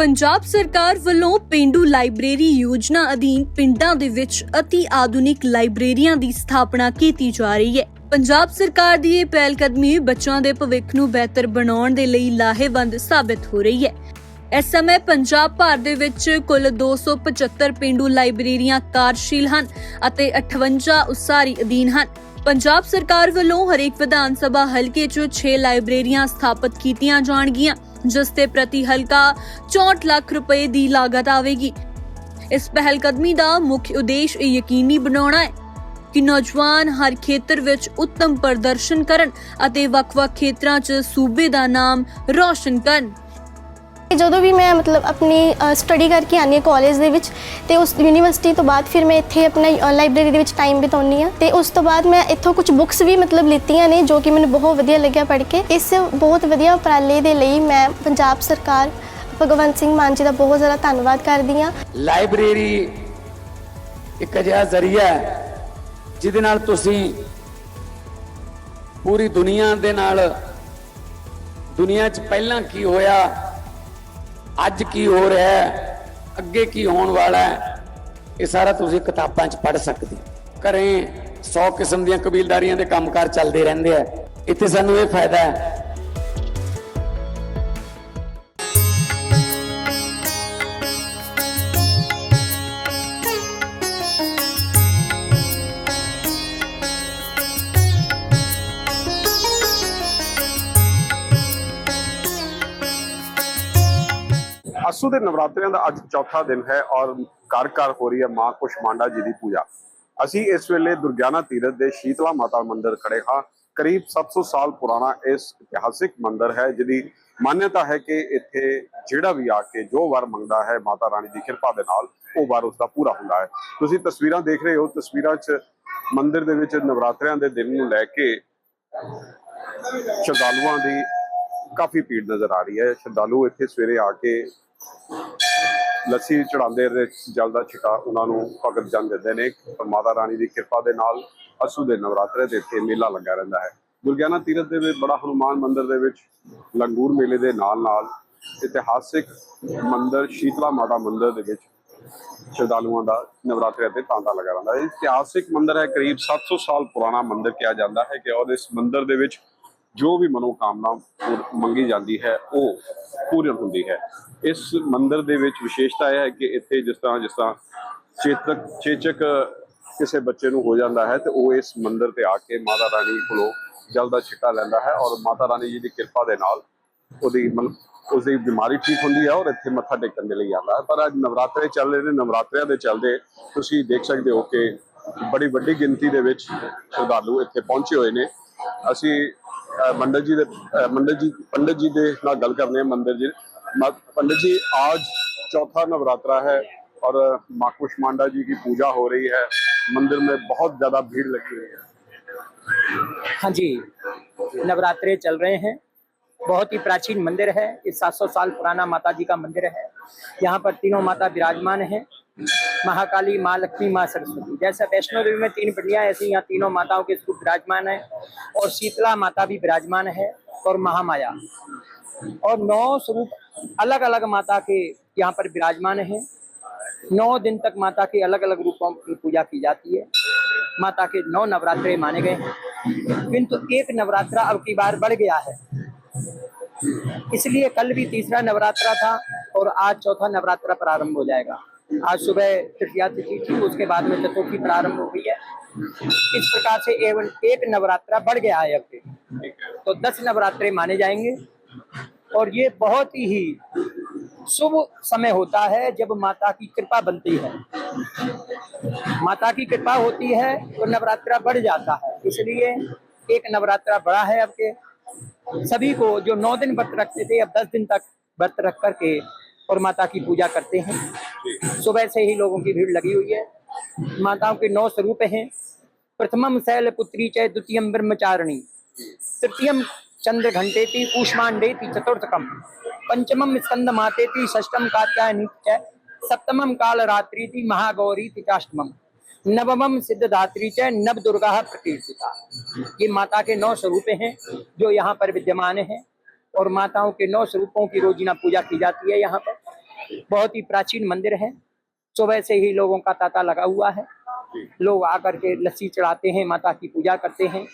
ਪੰਜਾਬ ਸਰਕਾਰ ਵੱਲੋਂ ਪਿੰਡੂ ਲਾਇਬ੍ਰੇਰੀ ਯੋਜਨਾ ਅਧੀਨ ਪਿੰਡਾਂ ਦੇ ਵਿੱਚ ਅਤੀ ਆਧੁਨਿਕ ਲਾਇਬ੍ਰੇਰੀਆਂ ਦੀ ਸਥਾਪਨਾ ਕੀਤੀ ਜਾ ਰਹੀ ਹੈ। ਪੰਜਾਬ ਸਰਕਾਰ ਦੀ ਇਹ ਪਹਿਲ ਕਦਮੀ ਬੱਚਿਆਂ ਦੇ ਭਵਿੱਖ ਨੂੰ ਬਿਹਤਰ ਬਣਾਉਣ ਦੇ ਲਈ ਲਾਹੇਵੰਦ ਸਾਬਤ ਹੋ ਰਹੀ ਹੈ। ਇਸ ਸਮੇਂ ਪੰਜਾਬ ਭਰ ਦੇ ਵਿੱਚ ਕੁੱਲ 275 ਪਿੰਡੂ ਲਾਇਬ੍ਰੇਰੀਆਂ ਕਾਰਜਸ਼ੀਲ ਹਨ ਅਤੇ 58 ਉਸਾਰੀ ਅਧੀਨ ਹਨ। ਪੰਜਾਬ ਸਰਕਾਰ ਵੱਲੋਂ ਹਰੇਕ ਵਿਧਾਨ ਸਭਾ ਹਲਕੇ 'ਚ 6 ਲਾਇਬ੍ਰੇਰੀਆਂ ਸਥਾਪਿਤ ਕੀਤੀਆਂ ਜਾਣਗੀਆਂ। ਜਿਸ ਤੇ ਪ੍ਰਤੀ ਹਲਕਾ 64 ਲੱਖ ਰੁਪਏ ਦੀ ਲਾਗਤ ਆਵੇਗੀ। ਇਸ ਪਹਿਲ ਕਦਮੀ ਦਾ ਮੁੱਖ ਉਦੇਸ਼ ਇਹ ਯਕੀਨੀ ਬਣਾਉਣਾ ਹੈ ਕਿ ਨੌਜਵਾਨ ਹਰ ਖੇਤਰ ਵਿੱਚ ਉੱਤਮ ਪ੍ਰਦਰਸ਼ਨ ਕਰਨ ਅਤੇ ਵੱਖ-ਵੱਖ ਖੇਤਰਾਂ 'ਚ ਸੂਬੇ ਦਾ ਨਾਮ ਰੌਸ਼ਨ ਕਰਨ। ਜਦੋਂ ਵੀ ਮੈਂ ਮਤਲਬ ਆਪਣੀ ਸਟੱਡੀ ਕਰਕੇ ਆਉਂਦੀ ਹਾਂ ਕਾਲਜ ਦੇ ਵਿੱਚ, ਤੇ ਉਸ ਯੂਨੀਵਰਸਿਟੀ ਤੋਂ ਬਾਅਦ ਫਿਰ ਮੈਂ ਇੱਥੇ ਆਪਣਾ ਲਾਇਬ੍ਰੇਰੀ ਦੇ ਵਿੱਚ ਟਾਈਮ ਬਿਤਾਉਣੀ ਆ ਤੇ ਉਸ ਤੋਂ ਬਾਅਦ ਮੈਂ ਇੱਥੋਂ ਕੁਝ ਬੁੱਕਸ ਵੀ ਮਤਲਬ ਲਿੱਤੀਆਂ ਨੇ, ਜੋ ਕਿ ਮੈਨੂੰ ਬਹੁਤ ਵਧੀਆ ਲੱਗਿਆ ਪੜ੍ਹ ਕੇ। ਇਸ ਬਹੁਤ ਵਧੀਆ ਉਪਰਾਲੇ ਦੇ ਲਈ ਮੈਂ ਪੰਜਾਬ ਸਰਕਾਰ, ਭਗਵੰਤ ਸਿੰਘ ਮਾਨ ਜੀ ਦਾ ਬਹੁਤ ਜ਼ਿਆਦਾ ਧੰਨਵਾਦ ਕਰਦੀ ਹਾਂ। ਲਾਇਬ੍ਰੇਰੀ ਇੱਕ ਅਜਿਹਾ ਜ਼ਰੀਆ ਹੈ, ਜਿਹਦੇ ਨਾਲ ਤੁਸੀਂ ਪੂਰੀ ਦੁਨੀਆ ਦੇ ਨਾਲ ਦੁਨੀਆ 'ਚ ਪਹਿਲਾਂ ਕੀ ਹੋਇਆ ਅੱਜ ਕੀ ਹੋ ਰਿਹਾ ਹੈ? ਅੱਗੇ ਕੀ ਹੋਣ ਵਾਲਾ ਹੈ? ਇਹ ਸਾਰਾ ਤੁਸੀਂ ਕਿਤਾਬਾਂ 'ਚ ਪੜ੍ਹ ਸਕਦੇ ਹੋ। ਘਰੇ 100 ਕਿਸਮ ਦੀਆਂ ਕਬੀਲਦਾਰੀਆਂ ਦੇ ਕੰਮਕਾਰ ਚੱਲਦੇ ਰਹਿੰਦੇ ਆ। ਇੱਥੇ ਸਾਨੂੰ ਇਹ ਫਾਇਦਾ ਹੈ ਅਸੂ ਦੇ ਨਵਰਾਤਰਿਆਂ ਦਾ ਅੱਜ ਚੌਥਾ ਦਿਨ ਹੈ ਔਰ ਘਰ ਘਰ ਹੋ ਰਹੀ ਹੈ ਮਾਂ ਕੁਸ਼ਮਾਂਡਾ ਜੀ ਦੀ ਪੂਜਾ। ਅਸੀਂ ਇਸ ਵੇਲੇ ਦੁਰਗਿਆਨਾ ਤੀਰਥ ਦੇ ਸ਼ੀਤਲਾ ਮਾਤਾ ਮੰਦਿਰ ਖੜੇ ਹਾਂ। ਕਰੀਬ 700 ਸਾਲ ਪੁਰਾਣਾ ਇਸ ਇਤਿਹਾਸਿਕ ਮੰਦਿਰ ਹੈ, ਜਿਹਦੀ ਮਾਨਯਤਾ ਹੈ ਕਿ ਇੱਥੇ ਜਿਹੜਾ ਵੀ ਆ ਕੇ ਜੋ ਵਰ ਮੰਗਦਾ ਹੈ ਮਾਤਾ ਰਾਣੀ ਦੀ ਕਿਰਪਾ ਦੇ ਨਾਲ, ਉਹ ਵਰ ਉਸਦਾ ਪੂਰਾ ਹੁੰਦਾ ਹੈ। ਤੁਸੀਂ ਤਸਵੀਰਾਂ ਦੇਖ ਰਹੇ ਹੋ, ਤਸਵੀਰਾਂ 'ਚ ਮੰਦਿਰ ਦੇ ਵਿੱਚ ਨਵਰਾਤਰਿਆਂ ਦੇ ਦਿਨ ਨੂੰ ਲੈ ਕੇ ਸ਼ਰਧਾਲੂਆਂ ਦੀ ਕਾਫੀ ਭੀੜ ਨਜ਼ਰ ਆ ਰਹੀ ਹੈ। ਸ਼ਰਧਾਲੂ ਇੱਥੇ ਸਵੇਰੇ ਆ ਕੇ ਲੱਸੀ ਚੜਾਉਂਦੇ ਨੇ ਜਲ ਦਾ ਛਿਕਾ ਉਹਨਾਂ ਨੂੰ ਭਗਤ ਜਨ ਦਿੰਦੇ ਨੇ ਮਾਤਾ ਰਾਣੀ ਦੀ ਕਿਰਪਾ ਦੇ ਨਾਲ ਅਸੂ ਦੇ ਨਵਰਾਤਰੇ ਦੇ ਇੱਥੇ ਮੇਲਾ ਲੱਗਾ ਰਹਿੰਦਾ ਹੈ। ਦੁਰਗਿਆਨਾ ਤੀਰਥ ਦੇ ਵਿੱਚ ਬੜਾ ਹਨੂਮਾਨ ਮੰਦਿਰ ਦੇ ਵਿੱਚ ਲੰਗੂਰ ਮੇਲੇ ਦੇ ਨਾਲ ਨਾਲ ਇਤਿਹਾਸਿਕ ਮੰਦਿਰ ਸ਼ੀਤਲਾ ਮਾਤਾ ਮੰਦਿਰ ਦੇ ਵਿੱਚ ਸ਼ਰਧਾਲੂਆਂ ਦਾ ਨਵਰਾਤਰੇ ਤੇ ਤਾਂਤਾ ਲੱਗਾ ਰਹਿੰਦਾ ਹੈ। ਇਤਿਹਾਸਿਕ ਮੰਦਿਰ ਹੈ, ਕਰੀਬ 700 ਸਾਲ ਪੁਰਾਣਾ ਮੰਦਿਰ ਕਿਹਾ ਜਾਂਦਾ ਹੈ ਕਿ ਔਰ ਇਸ ਮੰਦਿਰ ਦੇ ਵਿੱਚ ਜੋ ਵੀ ਮਨੋਕਾਮਨਾ ਮੰਗੀ ਜਾਂਦੀ ਹੈ, ਉਹ ਪੂਰਨ ਹੁੰਦੀ ਹੈ। ਇਸ ਮੰਦਿਰ ਦੇ ਵਿੱਚ ਵਿਸ਼ੇਸ਼ਤਾ ਇਹ ਹੈ ਕਿ ਇੱਥੇ ਜਿਸ ਤਰ੍ਹਾਂ ਜਿਸ ਤਰ੍ਹਾਂ ਚੇਤਕ ਚੇਚਕ ਕਿਸੇ ਬੱਚੇ ਨੂੰ ਹੋ ਜਾਂਦਾ ਹੈ, ਤੇ ਉਹ ਇਸ ਮੰਦਿਰ ਤੇ ਆ ਕੇ ਮਾਤਾ ਰਾਣੀ ਕੋਲੋਂ ਜਲ ਦਾ ਛਿੱਟਾ ਲੈਂਦਾ ਹੈ ਔਰ ਮਾਤਾ ਰਾਣੀ ਜੀ ਦੀ ਕਿਰਪਾ ਦੇ ਨਾਲ ਉਹਦੀ ਮਤਲਬ ਉਸਦੀ ਬਿਮਾਰੀ ਠੀਕ ਹੁੰਦੀ ਹੈ ਔਰ ਇੱਥੇ ਮੱਥਾ ਟੇਕਣ ਦੇ ਲਈ ਆਉਂਦਾ ਹੈ। ਪਰ ਅੱਜ ਨਵਰਾਤਰੇ ਚੱਲ ਰਹੇ ਨੇ, ਨਵਰਾਤਰਿਆਂ ਦੇ ਚੱਲਦੇ ਤੁਸੀਂ ਦੇਖ ਸਕਦੇ ਹੋ ਕਿ ਬੜੀ ਵੱਡੀ ਗਿਣਤੀ ਦੇ ਵਿੱਚ ਸ਼ਰਧਾਲੂ ਇੱਥੇ ਪਹੁੰਚੇ ਹੋਏ ਨੇ। ਅਸੀਂ ਮੰਡਲ ਜੀ ਦੇ ਅਹ, ਮੰਡਲ ਜੀ ਪੰਡਿਤ ਜੀ ਦੇ ਨਾਲ ਗੱਲ ਕਰਨੇ ਆ ਮੰਦਿਰ ਜੀ ਮ- पंडित जी आज चौथा नवरात्रा है और माँ कुष्मांडा जी की पूजा हो रही है मंदिर में बहुत ज्यादा भीड़ लगी हुई है हाँ जी नवरात्रे चल रहे हैं बहुत ही प्राचीन मंदिर है ये 700 साल पुराना माता जी का मंदिर है यहाँ पर तीनों माता विराजमान हैं महाकाली, माँ लक्ष्मी, माँ सरस्वती। जैसा वैष्णो देवी में तीन पिंडियाँ ऐसी यहाँ तीनों माताओं के स्वरूप विराजमान है और शीतला माता भी विराजमान है और महामाया। और नौ स्वरूप अलग अलग माता के यहाँ पर विराजमान है। नौ दिन तक माता के अलग अलग रूपों की पूजा की जाती है। माता के नौ नवरात्रे माने गए हैं। किंतु एक नवरात्रा अब की बार बढ़ गया है। इसलिए कल भी तीसरा नवरात्रा था और आज चौथा नवरात्रा प्रारंभ हो जाएगा। आज सुबह तृतीया तिथि थी, उसके बाद में चतुर्थी प्रारंभ हो गई है। इस प्रकार से एवं एक नवरात्रा बढ़ गया है अब तो दस नवरात्रे माने जाएँगे। और ये बहुत ही शुभ समय होता है जब माता की कृपा बनती है। माता की कृपा होती है तो नवरात्रा बढ़ जाता है। इसलिए एक नवरात्रा बड़ा है अब के। सभी को जो नौ दिन व्रत रखते थे, अब दस दिन तक व्रत रख करके और माता की पूजा करते हैं। सुबह से ही लोगों की भीड़ लगी हुई है। माताओं के नौ स्वरूप हैं। प्रथमम शैल पुत्री च द्वितीयम ब्रह्मचारिणी। तृतीयम चंद्र घंटेति कूष्मांडेति चतुर्थकम पंचमम स्कंद मातेति षष्टम कात्यायनी च सप्तमम काल रात्रि महागौरी थी चाष्टमम नवमम सिद्धदात्री च नव दुर्गा प्रकीर्तिता ये माता के नौ स्वरूप हैं, जो यहाँ पर विद्यमान हैं। और माताओं के नौ स्वरूपों की रोजीना पूजा की जाती है यहाँ पर। बहुत ही प्राचीन मंदिर है सुबह से ही लोगों का तांता लगा हुआ है लोग आकर के लस्सी चढ़ाते हैं माता की पूजा करते हैं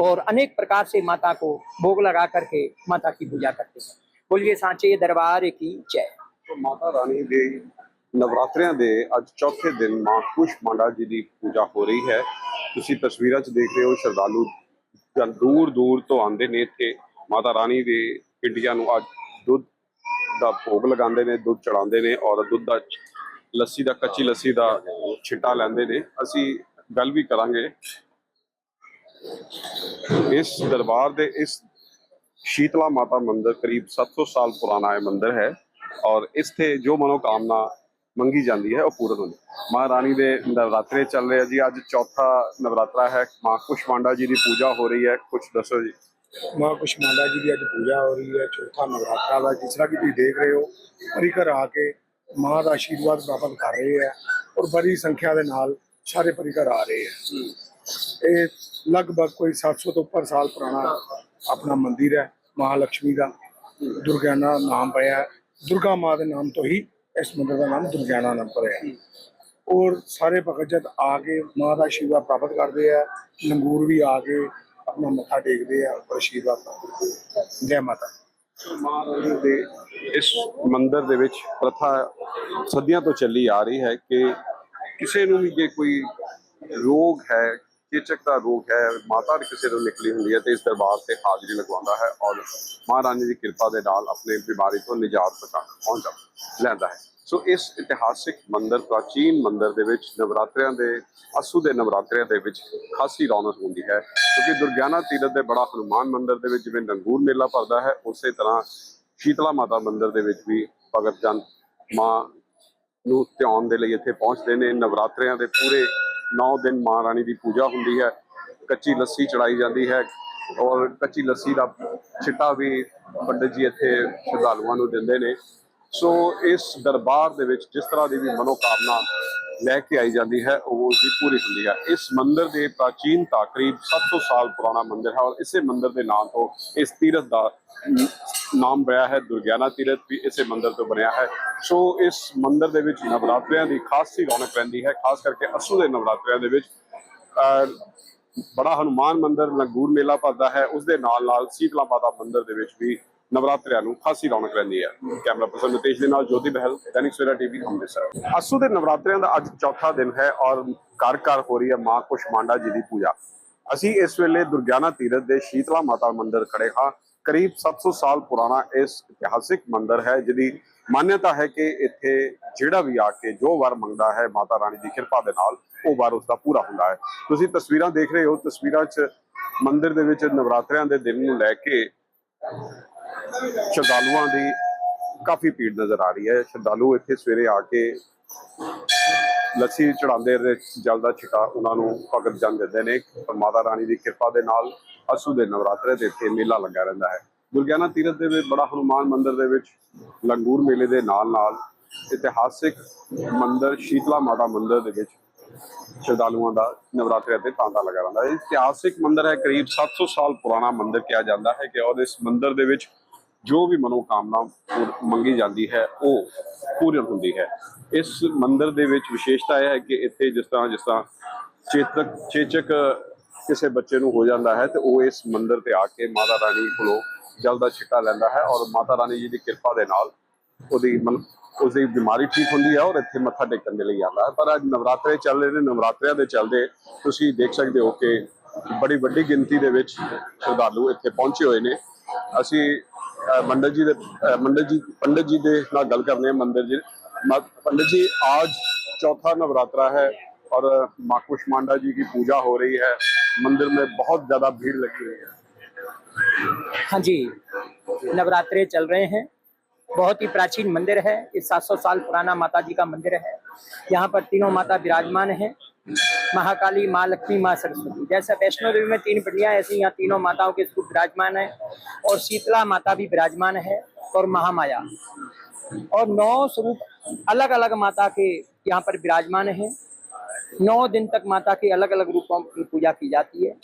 और अनेक प्रकार से माता को भोग लगा करके माता की पूजा करते हैं बोलिए सांचे दरबार की जय तो माता रानी ਦੇ ਨਵਰਾਤਰਿਆਂ ਦੇ ਅੱਜ ਚੌਥੇ ਦਿਨ ਮਾਂ ਕੁਸ਼ ਮਾਂਡਾ ਜੀ ਦੀ ਪੂਜਾ ਹੋ ਰਹੀ ਹੈ ਤੁਸੀਂ ਤਸਵੀਰਾਂ 'ਚ ਦੇਖ ਰਹੇ ਹੋ ਸ਼ਰਧਾਲੂ ਜਨ ਦੂਰ ਦੂਰ ਤੋਂ ਆਉਂਦੇ ਨੇ ਇੱਥੇ ਮਾਤਾ ਰਾਣੀ ਦੇ ਪਿੰਡੀਆਂ ਨੂੰ ਅੱਜ ਦੁੱਧ ਦਾ ਭੋਗ ਲਗਾਉਂਦੇ ਨੇ, ਦੁੱਧ ਚੜਾਉਂਦੇ ਨੇ ਔਰ ਦੁੱਧ ਦਾ ਲੱਸੀ ਦਾ, ਕੱਚੀ ਲੱਸੀ ਦਾ ਛਿੱਟਾ ਲੈਂਦੇ ਨੇ। ਅਸੀਂ ਗੱਲ ਵੀ ਕਰਾਂਗੇ ਇਸ ਦਰਬਾਰ ਦੇ, ਇਸ ਸ਼ੀਤਲਾ ਮਾਤਾ ਮੰਦਿਰ ਕਰੀਬ 700 ਸਾਲ ਪੁਰਾਣਾ ਇਹ ਮੰਦਿਰ ਹੈ ਔਰ ਇਸ ਤੇ ਜੋ ਮਨੋ ਕਾਮਨਾ ਮੰਗੀ ਜਾਂਦੀ ਹੈ ਉਹ ਪੂਰਨ ਹੁੰਦੀ ਮਹਾਰਾਣੀ ਦੇ ਨਵਰਾਤਰੇ ਚੱਲ ਰਹੇ ਆ ਜੀ, ਅੱਜ ਚੌਥਾ ਨਵਰਾਤਰਾ ਹੈ। ਮਾਂ ਕੁਸ਼ਮਾਂਡਾ ਜੀ ਦੀ ਪੂਜਾ ਹੋ ਰਹੀ ਹੈ। ਕੁਝ ਦੱਸੋ ਜੀ? ਮਾਂ ਕੁਸ਼ਮਾਂਡਾ ਜੀ ਦੀ ਅੱਜ ਪੂਜਾ ਹੋ ਰਹੀ ਹੈ ਚੌਥਾ ਨਵਰਾਤਰਾ ਦਾ ਜਿਸ ਤਰ੍ਹਾਂ ਕਿ ਤੁਸੀਂ ਦੇਖ ਰਹੇ ਹੋ ਪਰਿਕਰ ਆ ਕੇ ਮਾਂ ਦਾ ਆਸ਼ੀਰਵਾਦ ਪ੍ਰਾਪਤ ਕਰ ਰਹੇ ਹੈ ਔਰ ਬੜੀ ਸੰਖਿਆ ਦੇ ਨਾਲ ਸਾਰੇ ਪਰਿਕਰ ਆ ਰਹੇ ਹੈ। ਇਹ ਲਗਭਗ ਕੋਈ 700 ਤੋਂ ਉੱਪਰ ਸਾਲ ਪੁਰਾਣਾ ਆਪਣਾ ਮੰਦਿਰ ਹੈ ਮਹਾਲక్ష్ਮੀ ਦਾ। ਦੁਰਗਿਆਨਾ ਨਾਮ ਪਿਆ। ਦੁਰਗਾ ਮਾਂ ਦੇ ਨਾਮ ਤੋਂ ਹੀ ਇਸ ਮੰਦਿਰ ਦਾ ਨਾਮ ਦੁਰਗਿਆਨਾ ਨਾਮ ਪਿਆ ਹੈ। ਔਰ ਸਾਰੇ ਭਗਤ ਜਦ ਆ ਕੇ ਮਾਂ ਦਾ ਆਸ਼ੀਰਵਾਦ ਪ੍ਰਾਪਤ ਕਰਦੇ ਆ ਲੰਗੂਰ ਵੀ ਆ ਕੇ ਆਪਣਾ ਮੱਥਾ ਟੇਕਦੇ ਆ ਆਸ਼ੀਰਵਾਦ ਪ੍ਰਾਪਤ ਜੈ ਮਾਤਾ ਮਾਂ ਦੇ ਇਸ ਮੰਦਿਰ ਦੇ ਵਿੱਚ ਪ੍ਰਥਾ ਸਦੀਆਂ ਤੋਂ ਚੱਲੀ ਆ ਰਹੀ ਹੈ ਕਿ ਕਿਸੇ ਨੂੰ ਵੀ ਜੇ ਕੋਈ ਰੋਗ ਹੈ ਚੇਚਕ ਦਾ ਰੋਗ ਹੈ, ਮਾਤਾ ਦੇ ਕਿਸੇ ਤੋਂ ਨਿਕਲੀ ਹੁੰਦੀ ਹੈ ਤੇ ਇਸ ਦਰਬਾਰ ਤੇ ਹਾਜ਼ਰੀ ਲਗਵਾਉਂਦਾ ਹੈ ਔਰ ਮਹਾਰਾਣੀ ਦੀ ਕਿਰਪਾ ਦੇ ਨਾਲ ਆਪਣੇ ਬਿਮਾਰੀ ਤੋਂ ਨਿਜਾਤ ਤੱਕ ਲੈਂਦਾ ਹੈ। ਸੋ ਇਸ ਇਤਿਹਾਸਿਕ ਮੰਦਰ, ਪ੍ਰਾਚੀਨ ਮੰਦਰ ਦੇ ਵਿੱਚ ਨਵਰਾਤਰਿਆਂ ਦੇ, ਅਸੂ ਦੇ ਨਵਰਾਤਰਿਆਂ ਦੇ ਵਿੱਚ ਖਾਸੀ ਰੌਣਕ ਹੁੰਦੀ ਹੈ, ਕਿਉਂਕਿ ਦੁਰਗਿਆਨਾ ਤੀਰਥ ਦੇ ਬੜਾ ਹਨੂਮਾਨ ਮੰਦਰ ਦੇ ਵਿੱਚ ਜਿਵੇਂ ਨੰਗੂਰ ਮੇਲਾ ਭਰਦਾ ਹੈ, ਉਸੇ ਤਰ੍ਹਾਂ ਸ਼ੀਤਲਾ ਮਾਤਾ ਮੰਦਰ ਦੇ ਵਿੱਚ ਵੀ ਭਗਤ ਜਨ ਮਾਂ ਨੂੰ ਧਿਆਨ ਦੇ ਲਈ ਇੱਥੇ ਪਹੁੰਚਦੇ ਨੇ। ਨਵਰਾਤਰਿਆਂ ਦੇ ਪੂਰੇ 9 ਦਿਨ ਮਾਂ ਰਾਣੀ ਦੀ ਪੂਜਾ ਹੁੰਦੀ ਹੈ, ਕੱਚੀ ਲੱਸੀ ਚੜਾਈ ਜਾਂਦੀ ਹੈ ਔਰ ਕੱਚੀ ਲੱਸੀ ਦਾ ਛਿੱਟਾ ਵੀ ਪੰਡਿਤ ਜੀ ਇੱਥੇ ਸ਼ਰਧਾਲੂਆਂ ਨੂੰ ਦਿੰਦੇ ਨੇ। ਸੋ ਇਸ ਦਰਬਾਰ ਦੇ ਵਿੱਚ ਜਿਸ ਤਰ੍ਹਾਂ ਦੀ ਵੀ ਮਨੋਕਾਮਨਾ ਲੈ ਕੇ ਆਈ ਜਾਂਦੀ ਹੈ, ਉਹ ਉਸਦੀ ਪੂਰੀ ਹੁੰਦੀ ਹੈ। ਇਸ ਮੰਦਿਰ ਦੇ ਪ੍ਰਾਚੀਨਤਾ ਕਰੀਬ 700 ਸਾਲ ਪੁਰਾਣਾ ਮੰਦਿਰ ਹੈ ਔਰ ਇਸੇ ਮੰਦਿਰ ਦੇ ਨਾਮ ਤੋਂ ਇਸ ਤੀਰਥ ਦਾ ਨਾਮ ਪਿਆ ਹੈ ਦੁਰਗਿਆਨਾ ਤੀਰਥ ਵੀ ਇਸੇ ਮੰਦਿਰ ਤੋਂ ਬਣਿਆ ਹੈ। ਸੋ ਇਸ ਮੰਦਿਰ ਦੇ ਵਿੱਚ ਨਵਰਾਤਰਿਆਂ ਦੀ ਖਾਸੀ ਰੌਣਕ ਰਹਿੰਦੀ ਹੈ। ਖਾਸ ਕਰਕੇ ਅਸੂ ਦੇ ਨਵਰਾਤਰਿਆਂ ਦੇ ਵਿੱਚ ਅਹ, ਬੜਾ ਹਨੂਮਾਨ ਮੰਦਿਰ ਲੰਗੂਰ ਮੇਲਾ ਭਰਦਾ ਹੈ। ਉਸ ਦੇ ਨਾਲ ਨਾਲ ਸੀਤਲਾ ਮਾਤਾ ਮੰਦਿਰ ਦੇ ਵਿੱਚ ਵੀ ਨਵਰਾਤਰਿਆਂ ਨੂੰ ਖਾਸੀ ਰੌਣਕ ਰਹਿੰਦੀ ਹੈ। ਕੈਮਰਾ ਪਰਸਨ ਨਿਤੇਸ਼ ਦੇ ਨਾਲ ਜੋਤੀ ਬਹਿਲ ਦੈਨਿਕ ਸਵੇਰਾ ਟੀਵੀ ਅੰਮ੍ਰਿਤਸਰ। ਅਸੂ ਦੇ ਨਵਰਾਤਰਿਆਂ ਦਾ ਅੱਜ ਚੌਥਾ ਦਿਨ ਹੈ ਔਰ ਘਰ ਘਰ ਹੋ ਰਹੀ ਹੈ ਮਾਂ ਕੁਸ਼ਮਾਂਡਾ ਜੀ ਦੀ ਪੂਜਾ। ਅਸੀਂ ਇਸ ਵੇਲੇ ਦੁਰਗਿਆਨਾ ਤੀਰਥ ਦੇ ਸ਼ੀਤਲਾ ਮਾਤਾ ਮੰਦਿਰ ਖੜੇ ਹਾਂ। ਕਰੀਬ 700 ਸਾਲ ਪੁਰਾਣਾ ਇਸ ਇਤਿਹਾਸਿਕ ਮੰਦਿਰ ਹੈ, ਜਿਹਦੀ ਮਾਨਯਤਾ ਹੈ ਕਿ ਇੱਥੇ ਜਿਹੜਾ ਵੀ ਆ ਕੇ ਜੋ ਵਰ ਮੰਗਦਾ ਹੈ ਮਾਤਾ ਰਾਣੀ ਦੀ ਕਿਰਪਾ ਦੇ ਨਾਲ, ਉਹ ਵਰ ਉਸਦਾ ਪੂਰਾ ਹੁੰਦਾ ਹੈ। ਤੁਸੀਂ ਤਸਵੀਰਾਂ ਦੇਖ ਰਹੇ ਹੋ, ਤਸਵੀਰਾਂ 'ਚ ਮੰਦਿਰ ਦੇ ਵਿੱਚ ਨਵਰਾਤਰਿਆਂ ਦੇ ਦਿਨ ਨੂੰ ਲੈ ਕੇ ਸ਼ਰਧਾਲੂਆਂ ਦੀ ਕਾਫੀ ਭੀੜ ਨਜ਼ਰ ਆ ਰਹੀ ਹੈ। ਸ਼ਰਧਾਲੂ ਇੱਥੇ ਸਵੇਰੇ ਆ ਕੇ ਲੱਸੀ ਚੜਾਉਂਦੇ ਨੇ ਜਲ ਦਾ ਛਿਟਾ ਉਹਨਾਂ ਨੂੰ ਭਗਤ ਜਨ ਦਿੰਦੇ ਨੇ, ਪਰ ਮਾਤਾ ਰਾਣੀ ਦੀ ਕਿਰਪਾ ਦੇ ਨਾਲ ਅਸੂ ਦੇ ਨਵਰਾਤਰੇ ਦੇ ਇੱਥੇ ਮੇਲਾ ਲੱਗਾ ਰਹਿੰਦਾ ਹੈ। ਦੁਰਗਿਆਨਾ ਤੀਰਥ ਦੇ ਵਿੱਚ ਬੜਾ ਹਨੂਮਾਨ ਮੰਦਿਰ ਦੇ ਵਿੱਚ ਲੰਗੂਰ ਮੇਲੇ ਦੇ ਨਾਲ ਨਾਲ ਇਤਿਹਾਸਿਕ ਮੰਦਿਰ ਸ਼ੀਤਲਾ ਮਾਤਾ ਮੰਦਿਰ ਦੇ ਵਿੱਚ ਸ਼ਰਧਾਲੂਆਂ ਦਾ ਨਵਰਾਤਰੇ ਤੇ ਤਾਂਦਾ ਲੱਗਾ ਰਹਿੰਦਾ ਹੈ। ਇਤਿਹਾਸਿਕ ਮੰਦਿਰ ਹੈ, ਕਰੀਬ 700 ਸਾਲ ਪੁਰਾਣਾ ਮੰਦਿਰ ਕਿਹਾ ਜਾਂਦਾ ਹੈ ਕਿ ਔਰ ਇਸ ਮੰਦਿਰ ਦੇ ਵਿੱਚ ਜੋ ਵੀ ਮਨੋਕਾਮਨਾ ਮੰਗੀ ਜਾਂਦੀ ਹੈ, ਉਹ ਪੂਰਨ ਹੁੰਦੀ ਹੈ। ਇਸ ਮੰਦਿਰ ਦੇ ਵਿੱਚ ਵਿਸ਼ੇਸ਼ਤਾ ਇਹ ਹੈ ਕਿ ਇੱਥੇ ਜਿਸ ਤਰ੍ਹਾਂ ਜਿਸ ਤਰ੍ਹਾਂ ਚੇਤਕ ਚੇਚਕ ਕਿਸੇ ਬੱਚੇ ਨੂੰ ਹੋ ਜਾਂਦਾ ਹੈ, ਤੇ ਉਹ ਇਸ ਮੰਦਿਰ ਤੇ ਆ ਕੇ ਮਾਤਾ ਰਾਣੀ ਕੋਲੋਂ ਜਲ ਦਾ ਛਿੱਟਾ ਲੈਂਦਾ ਹੈ ਔਰ ਮਾਤਾ ਰਾਣੀ ਜੀ ਦੀ ਕਿਰਪਾ ਦੇ ਨਾਲ ਉਹਦੀ ਮਨ ਉਸਦੀ ਬਿਮਾਰੀ ਠੀਕ ਹੁੰਦੀ ਹੈ ਔਰ ਇੱਥੇ ਮੱਥਾ ਟੇਕਣ ਦੇ ਲਈ ਆਉਂਦਾ ਹੈ। ਪਰ ਅੱਜ ਨਵਰਾਤਰੇ ਚੱਲ ਰਹੇ ਨੇ, ਨਵਰਾਤਰਿਆਂ ਦੇ ਚੱਲਦੇ ਤੁਸੀਂ ਦੇਖ ਸਕਦੇ ਹੋ ਕਿ ਬੜੀ ਵੱਡੀ ਗਿਣਤੀ ਦੇ ਵਿੱਚ ਸ਼ਰਧਾਲੂ ਇੱਥੇ ਪਹੁੰਚੇ ਹੋਏ ਨੇ। ਅਸੀਂ ਮੰਡਲ ਜੀ ਦੇ ਅਹ, ਮੰਡਲ ਜੀ ਪੰਡਿਤ ਜੀ ਦੇ ਨਾਲ ਗੱਲ ਕਰਨੇ ਆ ਮੰਦਿਰ ਜੀ ਮ- पंडित जी आज चौथा नवरात्रा है और माँ कुष्मांडा जी की पूजा हो रही है मंदिर में बहुत ज्यादा भीड़ लगी हुई है हाँ जी नवरात्रे चल रहे हैं बहुत ही प्राचीन मंदिर है ये 700 साल पुराना माता जी का मंदिर है यहाँ पर तीनों माता विराजमान हैं महाकाली, माँ लक्ष्मी, माँ सरस्वती। जैसा वैष्णो देवी में तीन पिंडियाँ ऐसी यहाँ तीनों माताओं के स्वरूप विराजमान है और शीतला माता भी विराजमान है और महामाया। और नौ स्वरूप अलग अलग माता के यहाँ पर विराजमान है। नौ दिन तक माता के अलग अलग रूपों की पूजा की जाती है।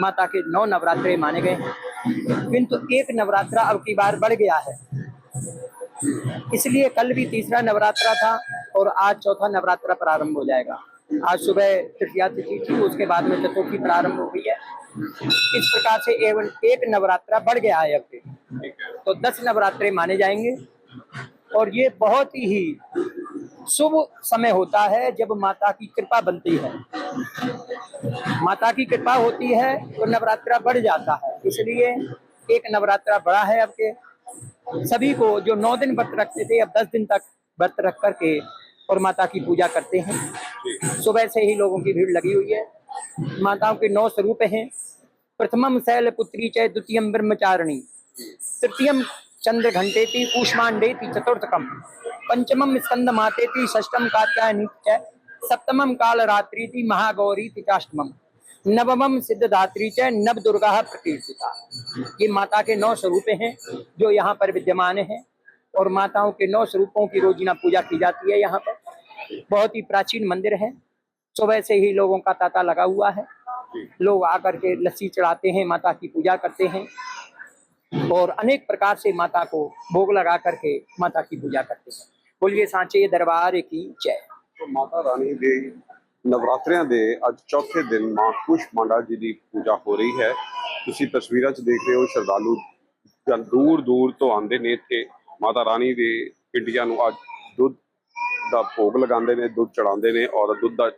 माता के नौ नवरात्रे माने गए हैं। किंतु एक नवरात्रा अब की बार बढ़ गया है। इसलिए कल भी तीसरा नवरात्रा था और आज चौथा नवरात्रा प्रारंभ हो जाएगा। आज सुबह तृतीया तिथि थी उसके बाद में चतुर्थी प्रारंभ हो गई है। इस प्रकार से एवं, एक नवरात्रा बढ़ गया है अब के तो दस नवरात्रे माने जाएँगे। और ये बहुत ही शुभ समय होता है जब माता की कृपा बनती है। माता की कृपा होती है तो नवरात्रा बढ़ जाता है। इसलिए एक नवरात्रा बड़ा है अब के। सभी को जो नौ दिन व्रत रखते थे, अब दस दिन तक व्रत रख करके और माता की पूजा करते हैं। सुबह से ही लोगों की भीड़ लगी हुई है। माताओं के नौ स्वरूप हैं। प्रथमम शैल पुत्री च द्वितीयम ब्रह्मचारिणी। तृतीयम चंद्र घंटेति कूष्मांडेति चतुर्थकम पंचमम स्कंद मातेति षष्टम कात्यायनी च सप्तमम काल रात्रि महागौरी चाष्टमम नवमम सिद्धदात्री च नव दुर्गा प्रकीर्तिता ये माता के नौ स्वरूप हैं, जो यहाँ पर विद्यमान हैं। और माताओं के नौ स्वरूपों की रोजीना पूजा की जाती है यहाँ पर। बहुत ही प्राचीन मंदिर है सुबह से ही लोगों का तांता लगा हुआ है लोग आकर के लस्सी चढ़ाते हैं माता की पूजा करते हैं और अनेक प्रकार से माता को भोग लगा करके माता की पूजा करते हैं बोलिए सांचे दरबार की जय तो माता रानी ਦੇ ਨਵਰਾਤਰਿਆਂ ਦੇ ਅੱਜ ਚੌਥੇ ਦਿਨ ਮਾਂ ਕੁਸ਼ ਮਾਂਡਾ ਜੀ ਦੀ ਪੂਜਾ ਹੋ ਰਹੀ ਹੈ ਤੁਸੀਂ ਤਸਵੀਰਾਂ 'ਚ ਦੇਖ ਰਹੇ ਹੋ ਸ਼ਰਧਾਲੂ ਜਨ ਦੂਰ ਦੂਰ ਤੋਂ ਆਉਂਦੇ ਨੇ ਇੱਥੇ ਮਾਤਾ ਰਾਣੀ ਦੇ ਪਿੰਡੀਆਂ ਨੂੰ ਅੱਜ ਦੁੱਧ ਦਾ ਭੋਗ ਲਗਾਉਂਦੇ ਨੇ, ਦੁੱਧ ਚੜਾਉਂਦੇ ਨੇ ਔਰ ਦੁੱਧ ਦਾ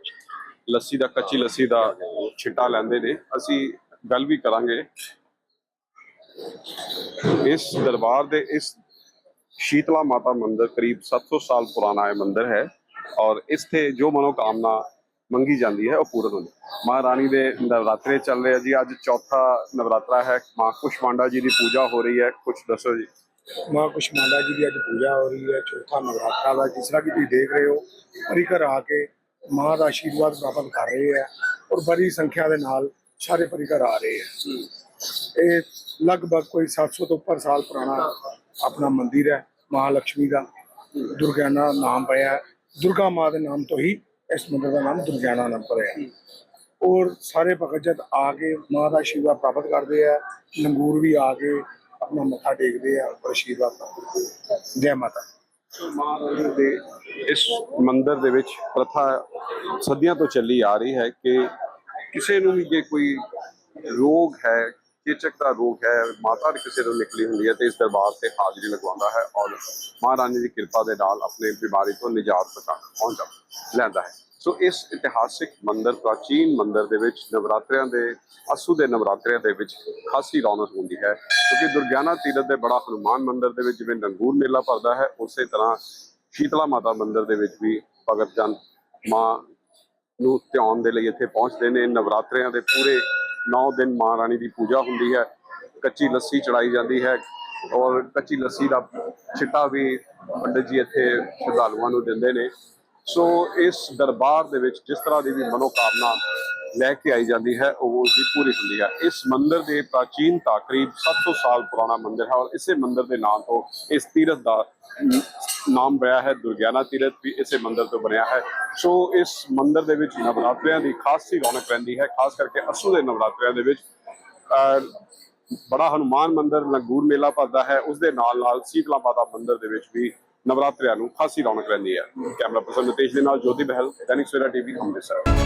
ਲੱਸੀ ਦਾ, ਕੱਚੀ ਲੱਸੀ ਦਾ ਛਿੱਟਾ ਲੈਂਦੇ ਨੇ। ਅਸੀਂ ਗੱਲ ਵੀ ਕਰਾਂਗੇ ਇਸ ਦਰਬਾਰ ਦੇ, ਇਸ ਸ਼ੀਤਲਾ ਮਾਤਾ ਮੰਦਿਰ ਕਰੀਬ 700 ਸਾਲ ਪੁਰਾਣਾ ਇਹ ਮੰਦਿਰ ਹੈ ਔਰ ਇਸ ਤੇ ਜੋ ਮਨੋ ਕਾਮਨਾ ਮੰਗੀ ਜਾਂਦੀ ਹੈ ਉਹ ਪੂਰਨ ਹੁੰਦੀ ਮਹਾਰਾਣੀ ਦੇ ਨਵਰਾਤਰੇ ਚੱਲ ਰਹੇ ਆ ਜੀ, ਅੱਜ ਚੌਥਾ ਨਵਰਾਤਰਾ ਹੈ। ਮਾਂ ਕੁਸ਼ਮਾਂਡਾ ਜੀ ਦੀ ਪੂਜਾ ਹੋ ਰਹੀ ਹੈ। ਕੁਝ ਦੱਸੋ ਜੀ। ਮਾਂ ਕੁਸ਼ਮਾਂਡਾ ਜੀ ਦੀ ਅੱਜ ਪੂਜਾ ਹੋ ਰਹੀ ਹੈ ਚੌਥਾ ਨਵਰਾਤਰਾ ਦਾ ਜਿਸ ਤਰ੍ਹਾਂ ਕਿ ਤੁਸੀਂ ਦੇਖ ਰਹੇ ਹੋ ਪਰੀ ਘਰ ਆ ਕੇ ਮਾਂ ਦਾ ਆਸ਼ੀਰਵਾਦ ਪ੍ਰਾਪਤ ਕਰ ਰਹੇ ਹੈ ਔਰ ਬੜੀ ਸੰਖਿਆ ਦੇ ਨਾਲ ਸਾਰੇ ਪਰੀ ਘਰ ਆ ਰਹੇ ਹੈ। ਇਹ ਲਗਭਗ ਕੋਈ 700 ਤੋਂ ਉੱਪਰ ਸਾਲ ਪੁਰਾਣਾ ਆਪਣਾ ਮੰਦਿਰ ਹੈ ਮਹਾਲక్ష్ਮੀ ਦਾ। ਦੁਰਗਿਆਨਾ ਨਾਮ ਪਿਆ। ਦੁਰਗਾ ਮਾਂ ਦੇ ਨਾਮ ਤੋਂ ਹੀ ਇਸ ਮੰਦਿਰ ਦਾ ਨਾਮ ਦੁਰਗਿਆਨਾ ਨਾਮ ਪਿਆ ਹੈ। ਔਰ ਸਾਰੇ ਭਗਤ ਜਦ ਆ ਕੇ ਮਾਂ ਦਾ ਆਸ਼ੀਰਵਾਦ ਪ੍ਰਾਪਤ ਕਰਦੇ ਆ ਲੰਗੂਰ ਵੀ ਆ ਕੇ ਆਪਣਾ ਮੱਥਾ ਟੇਕਦੇ ਆ ਆਸ਼ੀਰਵਾਦ ਕਰਦੇ ਆ। ਜੈ ਮਾਤਾ ਮਾਂ ਦੇ ਇਸ ਮੰਦਿਰ ਦੇ ਵਿੱਚ ਪ੍ਰਥਾ ਸਦੀਆਂ ਤੋਂ ਚੱਲੀ ਆ ਰਹੀ ਹੈ ਕਿ ਕਿਸੇ ਨੂੰ ਵੀ ਜੇ ਕੋਈ ਰੋਗ ਹੈ, ਚੇਚਕ ਦਾ ਰੋਗ ਹੈ, ਮਾਤਾ ਦੇ ਕਿਸੇ ਨੂੰ ਨਿਕਲੀ ਹੁੰਦੀ ਹੈ ਤੇ ਇਸ ਦਰਬਾਰ ਤੇ ਹਾਜ਼ਰੀ ਲਗਵਾਉਂਦਾ ਹੈ ਔਰ ਮਹਾਰਾਣੀ ਦੀ ਕਿਰਪਾ ਦੇ ਨਾਲ ਆਪਣੇ ਬਿਮਾਰੀ ਤੋਂ ਨਿਜਾਤ ਤੱਕ ਪਹੁੰਚ ਲੈਂਦਾ ਹੈ ਸੋ ਇਸ ਇਤਿਹਾਸਿਕ ਮੰਦਿਰ, ਪ੍ਰਾਚੀਨ ਮੰਦਿਰ ਦੇ ਵਿੱਚ ਨਵਰਾਤਰਿਆਂ ਦੇ, ਅਸੂ ਦੇ ਨਵਰਾਤਰਿਆਂ ਦੇ ਵਿੱਚ ਖਾਸੀ ਰੌਣਕ ਹੁੰਦੀ ਹੈ। ਕਿਉਂਕਿ ਦੁਰਗਿਆਨਾ ਤੀਰਥ ਦੇ ਬੜਾ ਹਨੂਮਾਨ ਮੰਦਿਰ ਦੇ ਵਿੱਚ ਜਿਵੇਂ ਨੰਗੂਰ ਮੇਲਾ ਭਰਦਾ ਹੈ, ਉਸੇ ਤਰ੍ਹਾਂ ਸ਼ੀਤਲਾ ਮਾਤਾ ਮੰਦਿਰ ਦੇ ਵਿੱਚ ਵੀ ਭਗਤ ਜਨ ਮਾਂ ਨੂੰ ਧਿਆਨ ਦੇ ਲਈ ਇੱਥੇ ਪਹੁੰਚਦੇ ਨੇ। ਨਵਰਾਤਰਿਆਂ ਦੇ ਪੂਰੇ 9 ਦਿਨ ਮਾਂ ਰਾਣੀ ਦੀ ਪੂਜਾ ਹੁੰਦੀ ਹੈ। ਕੱਚੀ ਲੱਸੀ ਚੜਾਈ ਜਾਂਦੀ ਹੈ ਔਰ ਕੱਚੀ ਲੱਸੀ ਦਾ ਛਿੱਟਾ ਵੀ ਪੰਡਿਤ ਜੀ ਇੱਥੇ ਸ਼ਰਧਾਲੂਆਂ ਨੂੰ ਦਿੰਦੇ ਨੇ। ਸੋ ਇਸ ਦਰਬਾਰ ਦੇ ਵਿੱਚ ਜਿਸ ਤਰ੍ਹਾਂ ਦੀ ਵੀ ਮਨੋਕਾਮਨਾ ਲੈ ਕੇ ਆਈ ਜਾਂਦੀ ਹੈ ਉਹ ਉਸ ਦੀ ਪੂਰੀ ਹੁੰਦੀ ਹੈ। ਇਸ ਮੰਦਿਰ ਦੇ ਪ੍ਰਾਚੀਨਤਾ ਕਰੀਬ 700 ਸਾਲ ਪੁਰਾਣਾ ਮੰਦਿਰ ਹੈ ਔਰ ਇਸੇ ਮੰਦਿਰ ਦੇ ਨਾਮ ਤੋਂ ਇਸ ਤੀਰਥ ਦਾ ਨਾਮ ਪਿਆ ਹੈ ਦੁਰਗਿਆਨਾ ਤੀਰਥ ਵੀ ਇਸੇ ਮੰਦਿਰ ਤੋਂ ਬਣਿਆ ਹੈ। ਸੋ ਇਸ ਮੰਦਿਰ ਦੇ ਵਿੱਚ ਨਵਰਾਤਰਿਆਂ ਦੀ ਖਾਸੀ ਰੌਣਕ ਰਹਿੰਦੀ ਹੈ ਖਾਸ ਕਰਕੇ ਅਸੂ ਦੇ ਨਵਰਾਤਰਿਆਂ ਦੇ ਵਿੱਚ। ਅਹ, ਬੜਾ ਹਨੂਮਾਨ ਮੰਦਿਰ ਲੰਗੂਰ ਮੇਲਾ ਭਰਦਾ ਹੈ ਉਸ ਦੇ ਨਾਲ ਨਾਲ ਸੀਤਲਾ ਮਾਤਾ ਮੰਦਿਰ ਦੇ ਵਿੱਚ ਵੀ ਨਵਰਾਤਰਿਆਂ ਨੂੰ ਖਾਸੀ ਰੌਣਕ ਰਹਿੰਦੀ ਹੈ। ਕੈਮਰਾ ਪਰਸਨ ਨਿਤੇਸ਼ ਦੇ ਨਾਲ ਜੋਤੀ ਬਹਿਲ, ਦੈਨਿਕ ਸਵੇਰਾ ਟੀਵੀ ਅੰਮ੍ਰਿਤਸਰ।